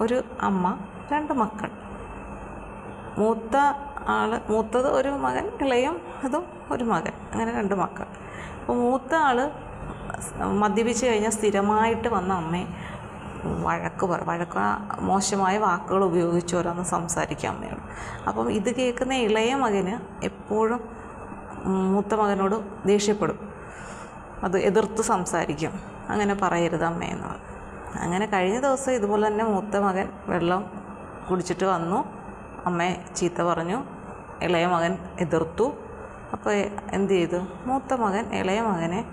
ഒരു അമ്മ രണ്ട് മക്കൾ. മൂത്ത ആൾ മൂത്തത് ഒരു മകൻ ഇളയം അതും ഒരു മകൻ അങ്ങനെ രണ്ട് മക്കൾ. അപ്പോൾ മൂത്ത ആൾ മദ്യപിച്ച് കഴിഞ്ഞാൽ സ്ഥിരമായിട്ട് വന്ന അമ്മയെ വഴക്ക് പറ വഴക്ക മോശമായ വാക്കുകൾ ഉപയോഗിച്ച് ഓരോന്ന് സംസാരിക്കാൻ അമ്മയോട്. അപ്പം ഇത് കേൾക്കുന്ന ഇളയ മകന് എപ്പോഴും മൂത്ത മകനോട് ദേഷ്യപ്പെടും. അത് എതിർത്ത് സംസാരിക്കും. അങ്ങനെ പറയരുത് അമ്മയെന്ന്. അങ്ങനെ കഴിഞ്ഞ ദിവസം ഇതുപോലെ തന്നെ മൂത്ത മകൻ വെള്ളം കുടിച്ചിട്ട് വന്നു. അമ്മയെ ചീത്ത പറഞ്ഞു. ഇളയ മകൻ എതിർത്തു. അപ്പോൾ എന്ത് ചെയ്തു? മൂത്ത മകൻ ഇളയ മകനെ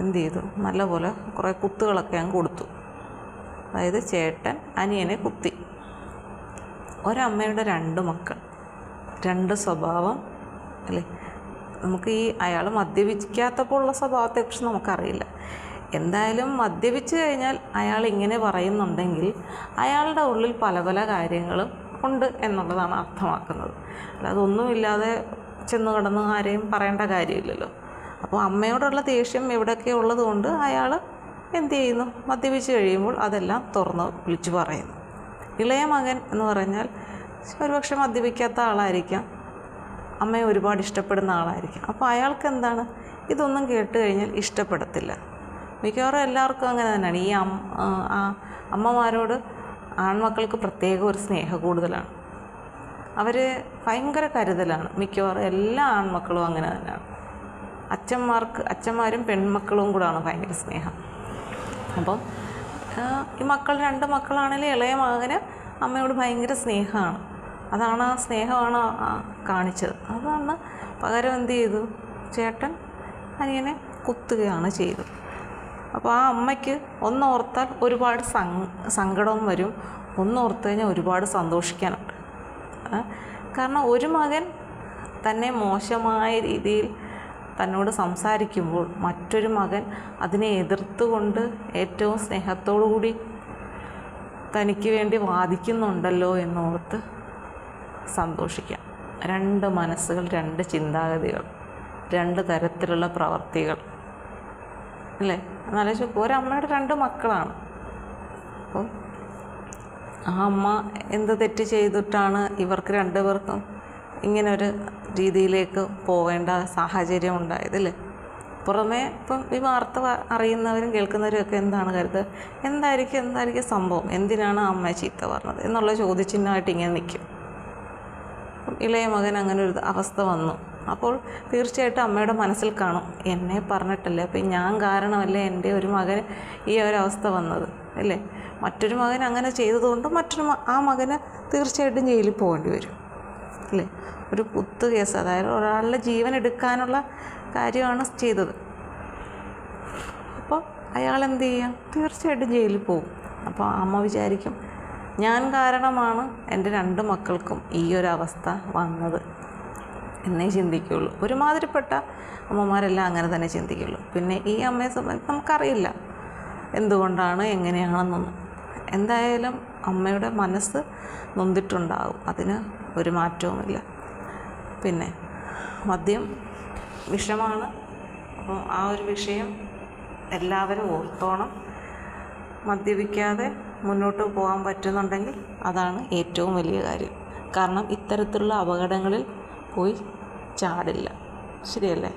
എന്ത് ചെയ്തു? നല്ലപോലെ കുറേ കുത്തുകളൊക്കെ അങ്ങ് കൊടുത്തു. അതായത് ചേട്ടൻ അനിയനെ കുത്തി. ഒരമ്മയുടെ രണ്ട് മക്കൾ. രണ്ട് സ്വഭാവം അല്ലേ? നമുക്ക് ഈ അയാൾ മദ്യപിക്കാത്തപ്പോൾ ഉള്ള സ്വഭാവത്തെക്കുറിച്ച് നമുക്കറിയില്ല. എന്തായാലും മദ്യപിച്ച് കഴിഞ്ഞാൽ അയാൾ ഇങ്ങനെ പറയുന്നുണ്ടെങ്കിൽ അയാളുടെ ഉള്ളിൽ പല പല കാര്യങ്ങളും ഉണ്ട് എന്നുള്ളതാണ് അർത്ഥമാക്കുന്നത്. അല്ലാതെ ഒന്നുമില്ലാതെ ചെന്ന് കിടന്ന് ആരെയും പറയേണ്ട കാര്യമില്ലല്ലോ. അപ്പോൾ അമ്മയോടുള്ള ദേഷ്യം എവിടെയൊക്കെ ഉള്ളത് കൊണ്ട് അയാൾ എന്ത് ചെയ്യുന്നു? മദ്യപിച്ച് കഴിയുമ്പോൾ അതെല്ലാം തുറന്ന് വിളിച്ചു പറയുന്നു. ഇളയ മകൻ എന്ന് പറഞ്ഞാൽ ഒരുപക്ഷെ മദ്യപിക്കാത്ത ആളായിരിക്കാം. അമ്മയെ ഒരുപാട് ഇഷ്ടപ്പെടുന്ന ആളായിരിക്കും. അപ്പോൾ അയാൾക്ക് എന്താണ്? ഇതൊന്നും കേട്ട് കഴിഞ്ഞാൽ ഇഷ്ടപ്പെടത്തില്ല. മിക്കവാറും എല്ലാവർക്കും അങ്ങനെ തന്നെയാണ്. ഈ അമ്മമാരോട് ആൺമക്കൾക്ക് പ്രത്യേക ഒരു സ്നേഹ കൂടുതലാണ്. അവർ ഭയങ്കര കരുതലാണ്. മിക്കവാറും എല്ലാ ആൺമക്കളും അങ്ങനെ തന്നെയാണ്. അച്ഛന്മാർക്ക് അച്ഛന്മാരും പെൺമക്കളും കൂടാണ് ഭയങ്കര സ്നേഹം. അപ്പം ഈ മക്കൾ രണ്ട് മക്കളാണെങ്കിലും ഇളയ മകന് അമ്മയോട് ഭയങ്കര സ്നേഹമാണ്. അതാണ് ആ സ്നേഹമാണ് കാണിച്ചത്. അതാണ് പകരം എന്ത് ചെയ്തു? ചേട്ടൻ അനിയനെ കുത്തുകയാണ് ചെയ്തത്. അപ്പോൾ ആ അമ്മയ്ക്ക് ഒന്നോർത്താൽ ഒരുപാട് സങ്കടവും വരും. ഒന്നോർത്ത് കഴിഞ്ഞാൽ ഒരുപാട് സന്തോഷിക്കാനുണ്ട് കാരണം ഒരു മകൻ തന്നെ മോശമായ രീതിയിൽ തന്നോട് സംസാരിക്കുമ്പോൾ മറ്റൊരു മകൻ അതിനെ എതിർത്തുകൊണ്ട് ഏറ്റവും സ്നേഹത്തോടു കൂടി തനിക്ക് വേണ്ടി വാദിക്കുന്നുണ്ടല്ലോ എന്നോർത്ത് സന്തോഷിക്കാം. രണ്ട് മനസ്സുകൾ രണ്ട് ചിന്താഗതികൾ രണ്ട് തരത്തിലുള്ള പ്രവർത്തികൾ. അല്ലേ? എന്നാലും ഒരമ്മയുടെ രണ്ട് മക്കളാണ്. അപ്പം ആ അമ്മ എന്ത് തെറ്റ് ചെയ്തിട്ടാണ് ഇവർക്ക് രണ്ടുപേർക്കും ഇങ്ങനൊരു രീതിയിലേക്ക് പോവേണ്ട സാഹചര്യം ഉണ്ടായതല്ലേ പുറമേ ഇപ്പം ഈ വാർത്ത അറിയുന്നവരും കേൾക്കുന്നവരും ഒക്കെ എന്താണ് കരുതുക? എന്തായിരിക്കും എന്തായിരിക്കും സംഭവം? എന്തിനാണ് ആ അമ്മയെ ചീത്ത പറഞ്ഞത്? എന്നുള്ള ചോദ്യചിഹ്നമായിട്ട് ഇങ്ങനെ നിൽക്കും. ഇളയ മകൻ അങ്ങനെ ഒരു അവസ്ഥ വന്നു. അപ്പോൾ തീർച്ചയായിട്ടും അമ്മയുടെ മനസ്സിൽ കാണും. എന്നെ പറഞ്ഞിട്ടല്ലേ? അപ്പോൾ ഞാൻ കാരണമല്ലേ എന്റെ ഒരു മകൻ ഈ ഒരവസ്ഥ വന്നത്? അല്ലേ? മറ്റൊരു മകൻ അങ്ങനെ ചെയ്തതുകൊണ്ട് മറ്റൊരു ആ മകന് തീർച്ചയായിട്ടും ജയിലിൽ പോകേണ്ടി വരും. അല്ലേ? ഒരു കുത്ത് കേസ്. അതായത് ഒരാളുടെ ജീവൻ എടുക്കാനുള്ള കാര്യമാണ് ചെയ്തത്. അപ്പോൾ അയാൾ എന്ത് ചെയ്യും? തീർച്ചയായിട്ടും ജയിലിൽ പോകും. അപ്പോൾ അമ്മ വിചാരിക്കും ഞാൻ കാരണമാണ് എന്റെ രണ്ട് മക്കൾക്കും ഈ ഒരു അവസ്ഥ വന്നത്. എന്നേ ചിന്തിക്കുകയുള്ളൂ ഒരുമാതിരിപ്പെട്ട അമ്മമാരെല്ലാം അങ്ങനെ തന്നെ ചിന്തിക്കുള്ളൂ. പിന്നെ ഈ അമ്മയെ സംബന്ധിച്ച് നമുക്കറിയില്ല. എന്തുകൊണ്ടാണ് എങ്ങനെയാണെന്നൊന്നും. എന്തായാലും അമ്മയുടെ മനസ്സ് നൊന്തിട്ടുണ്ടാകും അതിന് ഒരു മാറ്റവുമില്ല. പിന്നെ മദ്യം വിഷമാണ്. അപ്പോൾ ആ ഒരു വിഷയം എല്ലാവരും ഓർത്തോണം. മദ്യപിക്കാതെ മുന്നോട്ട് പോകാൻ പറ്റുന്നുണ്ടെങ്കിൽ അതാണ് ഏറ്റവും വലിയ കാര്യം. കാരണം ഇത്തരത്തിലുള്ള അപകടങ്ങളിൽ പോയി ചാടില്ല. ശരിയല്ലേ?